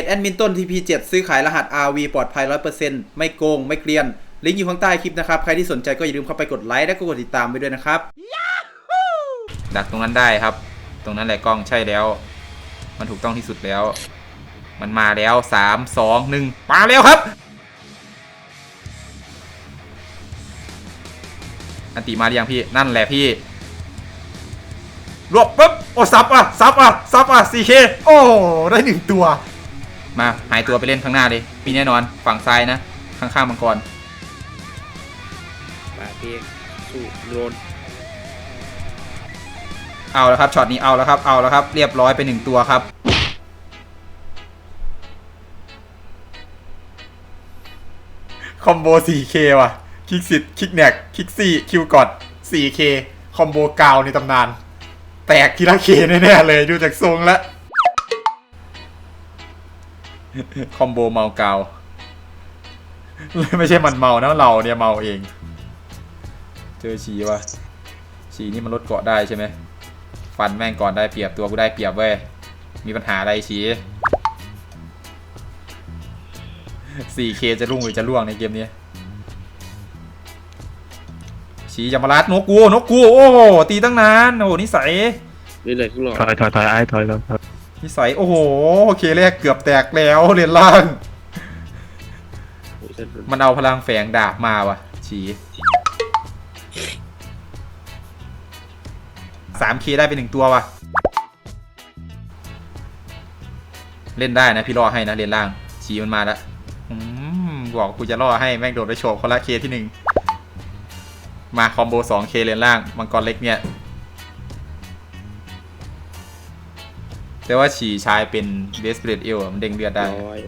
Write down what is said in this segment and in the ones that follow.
จแอดมินต้น TP7 ซื้อขายรหัส RV ปลอดภัย 100%ไม่โกง ไม่เกลียน ลิงก์อยู่ข้างใต้คลิปนะครับ ใครที่สนใจก็อย่าลืมเข้าไปกดไลค์และก็กดติดตามไปด้วยนะครับ ดักตรงนั้นได้ครับ ตรงนั้นแหละกล้องใช่แล้ว มันถูกต้องที่สุดแล้ว มันมาแล้ว3 2 1มาแล้วครับ อันติมาหรือยังพี่ นั่นแหละพี่รวบปุ๊บ โอ้ซับอะซับอะซับอะ 4K โอ้ ได้หนึ่งตัว มาหายตัวไปเล่นข้างหน้าเลย มีแน่นอนฝั่งซ้ายนะ ข้างๆมังกรมาพี่สู้โดนเอาแล้วครับช็อตนี้เอาแล้วครับเอาแล้วครับ เรียบร้อยไปหนึ่งตัวครับ คอมโบ 4K ว่ะ คลิกสิทธิ์คลิกแนกคลิกซี่คิวกอด 4K คอมโบกาวในตำนาน แตกทีละเคแน่ๆเลยดูจากทรงแล้ว คอมโบเมาเกาไม่ใช่มันเมานะเราเนี่ยเมาเอง เจอฉีวะฉีนี่มันลดเกาะได้ใช่ไหมฟันแม่งก่อนได้เปรียบตัวกูได้เปรียบเว้ยมีปัญหาอะไรฉี 4K จะรุ่งหรือจะล่วงในเกมนี้ฉีจะมาลัดนกกูนกกูโอ้โหตีตั้งนานโอ้โหนิสัยนี่เลยครึ่งหลอดถอยถอยถอยไอ้ถอยถอยถอย นิสัยโอ้โหโอเคแรกเกือบแตกแล้วเรียนล่าง มันเอาพลังแฝงดาบมาว่ะฉีสามเคได้ไปหนึ่งตัวว่ะเล่นได้นะพี่รอให้นะเรียนล่างฉีมันมาแล้วบอกกูจะล่อให้แม่งโดดไปโฉบคนละเคที่หนึ่งมาคอมโบสองเคเรียนล่างมังกรเล็กเนี่ย แต่ว่าฉีชายเป็นเดสเปรดเอลมันเด้งเลือดได้ ร้อย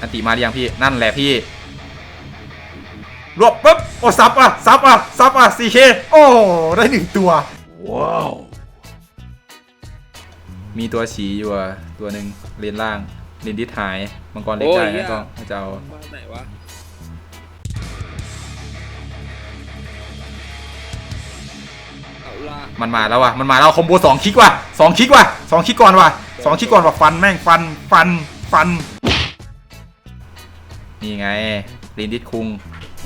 อันติมาหรือยังพี่ นั่นแหละพี่ รวบปุ๊บ โอ้ซับอะ ซับอะ ซับอะ 4K โอ้ ได้หนึ่งตัวมีตัวฉีอยู่อะ ตัวหนึ่งเลนล่าง เลนดิสหาย มังกรเล็กได้นะต้องจะเอา บ้านไหนวะ มันมาแล้วว่ะ มันมาแล้วคอมโบสองคลิกว่ะสองคลิกว่ะสองคลิกก่อนว่ะสองคลิกก่อนว่ะฟันแม่งฟันฟันฟัน นี่ไงเลนดิสคุง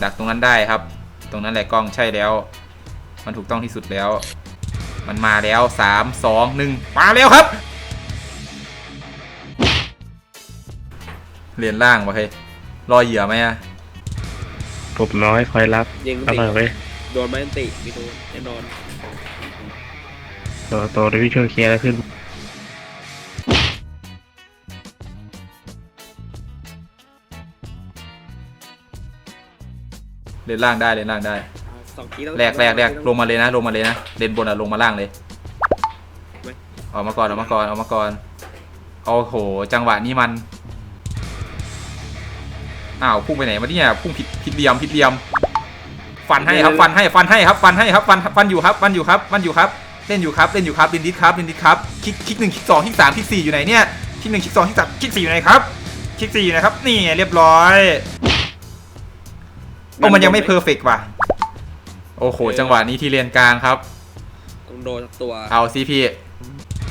ดักตรงนั้นได้ครับ ตรงนั้นแหละกล้องใช่แล้ว มันถูกต้องที่สุดแล้ว มันมาแล้วสามสองหนึ่งมาแล้วครับเรียนล่างวะเฮ้ยรอเหยื่อไหมอะผมน้อยคอยรับยิงเอาติเลยเว้ย โดนไม้อันติมีโดนแน่นอนตัวตัวที่ช่วยเคลียร์แล้วขึ้นเรียนล่างได้เรียนล่างได้อ่าสองทีต้องแรกแรกแรกลงมาเลยนะ ลงมาเลยนะเลนบนอะลงมาล่างเลยออกมาก่อนออกมาก่อนออกมาก่อนโอ้โหจังหวะนี้มันอ้าวพุ่งไปไหนมาเนี่ยพุ่งผิดผิดเหลี่ยมผิดเหลี่ยม ฟันให้ครับฟันให้ฟันให้ครับฟันให้ครับฟันฟันอยู่ครับฟันอยู่ครับฟันอยู่ครับเล่นอยู่ครับเล่นอยู่ครับลินดิสครับลินดิสครับคลิกคลิกหนึ่งคลิกสองคลิกสามคลิกสี่อยู่ไหนเนี่ยคลิกหนึ่งคลิกสองคลิกสามคลิกสี่อยู่ไหนครับคลิกสี่อยู่ไหนครับนี่ไงเรียบร้อยโอ้มันยังไม่เพอร์เฟกต์ว่ะโอ้โหจังหวะนี้ที่เลนกลางครับต้องโดนสักตัวเอาซีพี่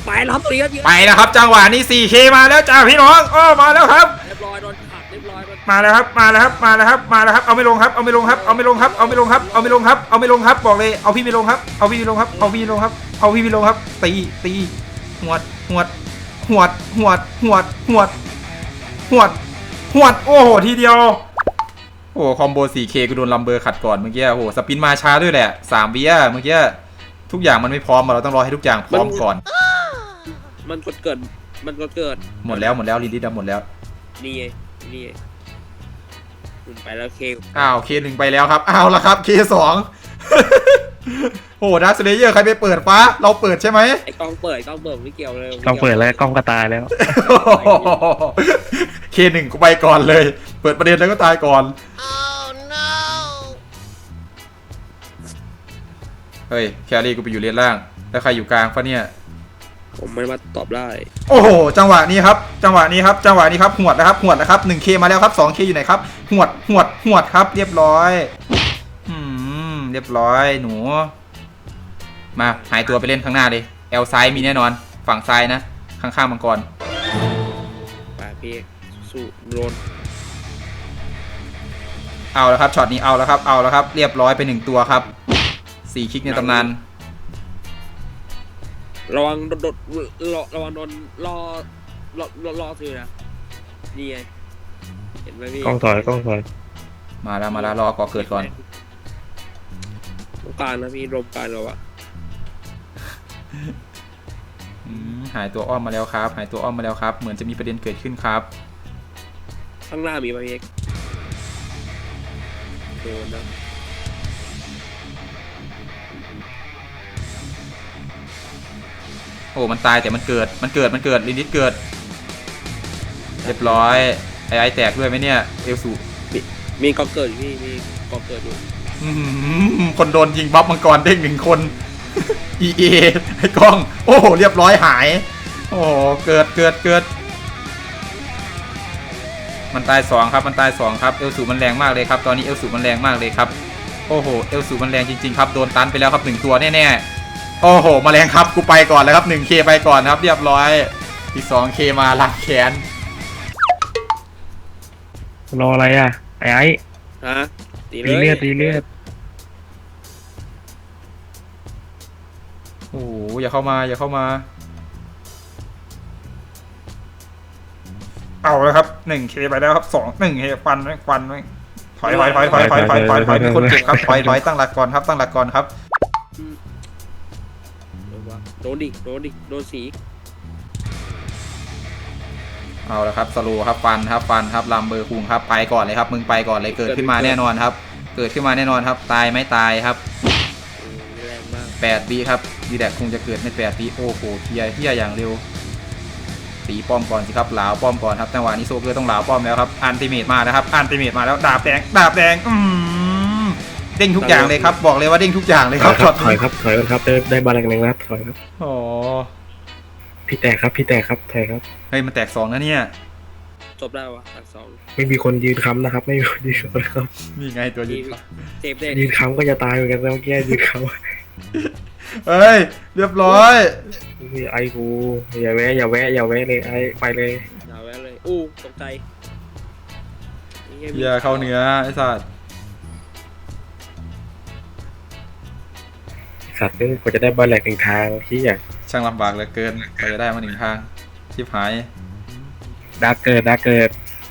ไปแล้วครับตัวนี้ครับยิงไปแล้วครับ จังหวะนี้ 4K มาแล้วจ้าพี่น้องอ้อมาแล้วครับเรียบร้อยโดน ขัดเรียบร้อยโดนมาแล้วครับมาแล้วครับมาแล้วครับมาแล้วครับเอาไม่ลงครับเอาไม่ลงครับเอาไม่ลงครับเอาไม่ลงครับเอาไม่ลงครับเอาไม่ลงครับบอกเลยเอาพี่ไม่ลงครับเอาพี่ไม่ลงครับเอาพี่ไม่ลงครับเอาพี่ไม่ลงครับตีตีหวดหวดหวดหวดหวดหวดหวดหวดโอ้โหทีเดียวโอ้โหคอมโบ 4K กูโดนลัมเบอร์ขัดก่อนเมื่อกี้โอ้โหสปินมาช้าด้วยแหละ3วิอะเมื่อกี้ทุกอย่างมันไม่พร้อมอะเราต้องรอให้ทุกอย่างพร้อมก่อน มันกดเกิดมันกดเกิด หมดแล้วหมดแล้วลินดิดหมดแล้วนี่ไง นี่ไงหุ่นไปแล้วเคอ้าวเคหนึ่งไปแล้วครับอ้าวละครับเคสองโอ้ดักสเลเยอร์ใครไปเปิดฟ้า เราเปิดใช่ไหม ไอ้กล้องเปิดกล้องเปิดไม่เกี่ยวเลยต้องเปิดแล้วกล้องก็ตายแล้วเคหนึ่งกูไปก่อนเลย เปิดประเด็นแล้วก็ตายก่อน เฮ้ย แครี่กูไปอยู่เลนล่าง แล้วใครอยู่กลางฟะเนี่ย ผมไม่มาตอบได้ โอ้โห จังหวะนี้ครับ จังหวะนี้ครับ จังหวะนี้ครับหวดนะครับหวดนะครับ 1K มาแล้วครับ 2K อยู่ไหนครับหวดหวดหวดครับ เรียบร้อยอืมเรียบร้อยหนู มาหายตัวไปเล่นข้างหน้าเลยแอลซ้ายมีแน่นอน ฝั่งซ้ายนะ ข้างๆมังกรไปพี่สู้โดนเอาแล้วครับช็อตนี้เอาแล้วครับ เอาแล้วครับ เรียบร้อยไปหนึ่งตัวครับสี่คลิกในตำนาน ระวังโดนโดนรอระวังโดนรอรอรอรอซื้อนะนี่ไงเห็นไหมพี่กล้องถอยกล้องถอยมาแล้วมาแล้วรอก่อเกิดก่อนตรงกลางนะพี่รวมกลางเราอะอืมหายตัวอ้อมมาแล้วครับ หายตัวอ้อมมาแล้วครับ เหมือนจะมีประเด็นเกิดขึ้นครับ ข้างหน้ามีไหมพี่เอกโดนนะ โอ้มันตายแต่มันเกิดมันเกิดมันเกิดลินิดเกิด เรียบร้อยไอ้ไอ้แตกด้วยไหมเนี่ยเอลสูมีกองเกิดอยู่พี่มีกองเกิดอยู่อื้อหือคนโดนยิงบัฟมังกรเด้งหนึ่งคน EA ไอ้กล้อง โอ้โหเรียบร้อยหาย โอ้โหเกิดเกิดเกิด มันตายสองครับมันตายสองครับเอลสูมันแรงมากเลยครับ ตอนนี้เอลสูมันแรงมากเลยครับ โอ้โหเอลสูมันแรงจริงๆครับโดนตันไปแล้วครับหนึ่งตัวแน่ๆ โอ้โหมาแรงครับกูไปก่อนแล้วครับ 1K ไปก่อนครับ เรียบร้อย อีก 2K มาลักแขน รออะไรอะ ไอ้ไอ้ฮะตีตีเลือดตีเลือดโอ้โหอย่าเข้ามาอย่าเข้ามา เอาแล้วครับ 1K ไปแล้วครับ2 1K ฟันไว้ฟันไว้ถอยถอยถอยถอยถอยถอยถอยถอยมีคนเจ็บครับถอยถอยตั้งหลักก่อนครับตั้งหลักก่อนครับ โดนวะโดนดิ โดนดิ โดนสี เอาแล้วครับสโลว์ครับฟันครับฟันครับลำเบอร์คุงครับไปก่อนเลยครับ มึงไปก่อนเลยเกิดขึ้นมาแน่นอนครับ เกิดขึ้นมาแน่นอนครับ ตายไม่ตายครับอืมแรงมาก8ปีครับดีแดกคงจะเกิดใน8ปีโอ้โหเทียเทียอย่างเร็วตีป้อมก่อนสิครับหลาวป้อมก่อนครับจังหวะนี้โซเกอร์ต้องหลาวป้อมแล้วครับอันติเมตมาแล้วครับอันติเมตมาแล้วดาบแดงดาบแดงอืมเด้งทุกอย่างเลยครับ บอกเลยว่าเด้งทุกอย่างเลยถครัอบยคช็รัอบตถอยนี้ครับถอยกันครับได้ได้บาลแรงๆนะครับถอยครับโอ้พี่แตกครับพี่แตกครับถอยครับเฮ้ยมันแตกสองนะเนี่ยจบได้วะตัดสองไม่มีคนยืนค้ำนะครับ ไม่มีคนยืนค้ำนะครับนี่ไงตัวยิงเจ็บเด็กยืนค้ำก็จะตายเหมือนกันนะเมื่อกี้ยืนค้เฮ้ยเรียบร้อยำนี่ไอ้กูอย่าแวะอย่าแวะอย่าแวะเลยไอ้ไปเลยอย่าแวะเลยอู้ตกใจเฮียเข้าเนื้อไอ้สัตว์ สัตว์นึงกว่าจะได้บาลแรงหนึ่งทางที่อยากช่างลำบากเหลือเกินกว่าจะได้มาหนึ่งทางชิบหายดาร์กเกิดดาร์กเกิด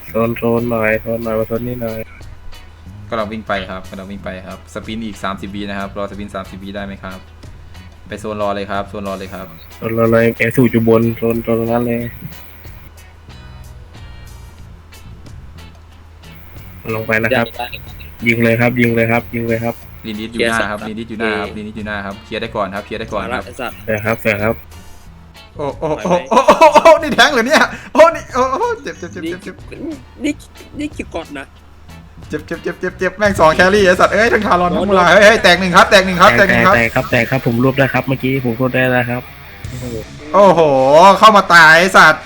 โซนโซนหน่อยโซนหน่อยมาโซนนี่หน่อยก็เราวิ่งไปครับก็เราวิ่งไปครับสปินอีก30บีนะครับรอสปิน30บีได้ไหมครับ ไปโซนรอเลยครับโซนรอเลยครับโซนเราเลยแอร์สูอยู่บนโซนโซนตรงนั้นเลยลงไปนะครับ ยิงเลยครับ ยิงเลยครับ ยิงเลยครับ ลินดิสอยู่หน้าครับลินดิสอยู่หน้าครับลินดิสอยู่หน้าครับเคลียร์ได้ก่อนครับเคลียร์ได้ก่อนมาคละรับไอ้สัตว์เสียครับเสียครับโอ้โอ้โอ้โอ้โอ้โอ้นี่แทงเหรอเนี่ยโอ้นี่โอ้โอ้เจ็บเจ็บเจ็บนี่เจ็บเจ็บนี่นี่คิวกอดนะเจ็บเจ็บเจ็บเจ็บเจ็บแม่งสองแครี่ไอ้สัตว์เอ้ยทั้งคารอนทั้งมูลาเฮ้ยเฮ้ยแตกหนึ่งครับแตกหนึ่งครับแตกหนึ่งครับแตกครับแตกครับผมรวบได้ครับเมื่อกี้ผมรวบได้แล้วครับโอ้โหโอ้โหเข้ามาตายไอ้สัตว์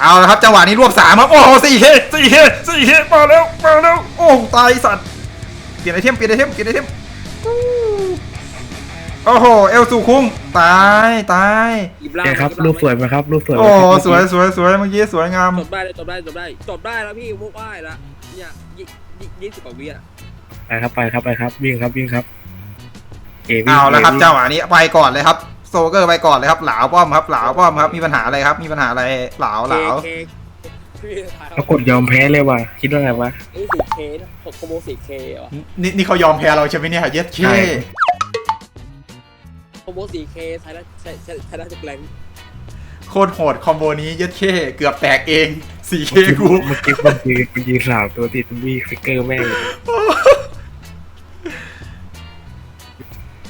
เอาละครับจังหวะนี้รวบสามครับโอ้โหสี่เฮสี่เฮสี่เฮมาแล้วมาแล้วโอ้ตายไอ้สัตว์ เปลี่ยนไอเทมเปลี่ยนไอเทมเปลี่ยนไอเทมอู้โอ้โหเอลสูคุ้งตายตายหยิบล่างแตกครับรูปสวยไหมครับ รูปสวยไหมโอ้ครับสวยสวยสวยเมื่อกี้สวยงามจบได้เลยจบได้จบได้จบได้แล้วพี่มุกอ้ายละเนี่ยยี่ยี่ยี่สิบกว่าวิอะไปครับ ไปครับ ไปครับ วิ่งครับ วิ่งครับเอวิ่งเอาแล้วครับวิ่งจังหวะนี้ไปก่อนเลยครับ โซเกอร์ไปก่อนเลยครับ หลาวป้อมครับ หลาวป้อมครับมีปัญหาอะไรครับ มีปัญหาอะไรหลาวหลาวเคเค พี่ถ่ายปรากฏยอมแพ้เลยว่ะ คิดว่าไงวะนี่สี่เคนะหกโคโมสี่เคว่ะนี่นี่เขายอมแพ้เราใช่ไหมเนี่ยเย็ดใช่เช่โคโมสี่เคใช้ได้ใช้ใช้ใช้ได้ทุกแรงโคตรโหดคอมโบนี้เย็ดเช่เกือบแตกเอง 4K กูเมื่อกี้มันยืนมันยืนสามตัวติดมีฟิกเกอร์แม่ง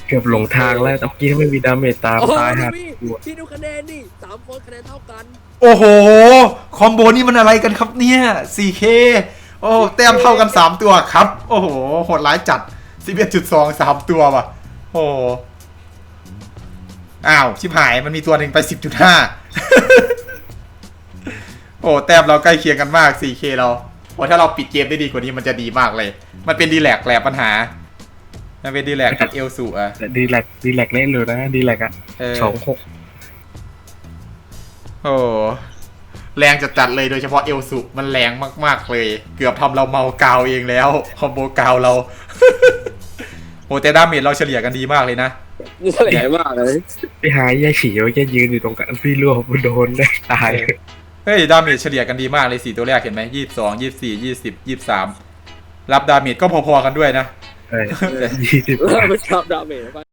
เกือบหลงทางแล้วแต่เมื่อกี้ถ้าไม่มีดาเมจตามโอ้โหตายหักพี่หัวพี่ดูคะแนนดิสามคนคะแนนเท่ากัน โอ้โหค อมโบนี่มันอะไรกันครับเนี่ย 4K โอ้แต้มเท่ากัน 3 ตัวครับ โอ้โหโหดร้ายจัด 11.2 3 ตัวว่ะ โอ้โหอ้าว ชิบหายมันมีตัวหนึ่งไป 10.5 โอ้แต้มเราใกล้เคียงกันมาก 4K เราโอ้ถ้าเราปิดเกมได้ดีกว่านี้มันจะดีมากเลย มันเป็นดีแลกแหละปัญหา มันเป็นดีแลกกับเอลสูอะแต่ดีแลกดีแลกเล่นเลยนะดีแลกอะเออสองหกโอ้ แรงจัดจัดๆเลยโดยเฉพาะเอลสุมันแรงมากๆเลย เกือบทำเราเมากาวเองแล้วคอมโบกาวเราโอ้แต่ดาเมจเราเฉลี่ยกันดีมากเลยนะนี่เฉลี่ยมากเลยไปหายายฉี่แกยืนอยู่ตรงกันพี่รวบโดนได้ตายเฮ้ยดาเมจเฉลี่ยกันดีมากเลยสี่ตัวแรกเห็นไหมยี่สิบสองยี่สิบสี่ยี่สิบยี่สิบสามรับดาเมจก็พอๆกันด้วยนะใช่ยี่สิบไม่ชอบดาเมจ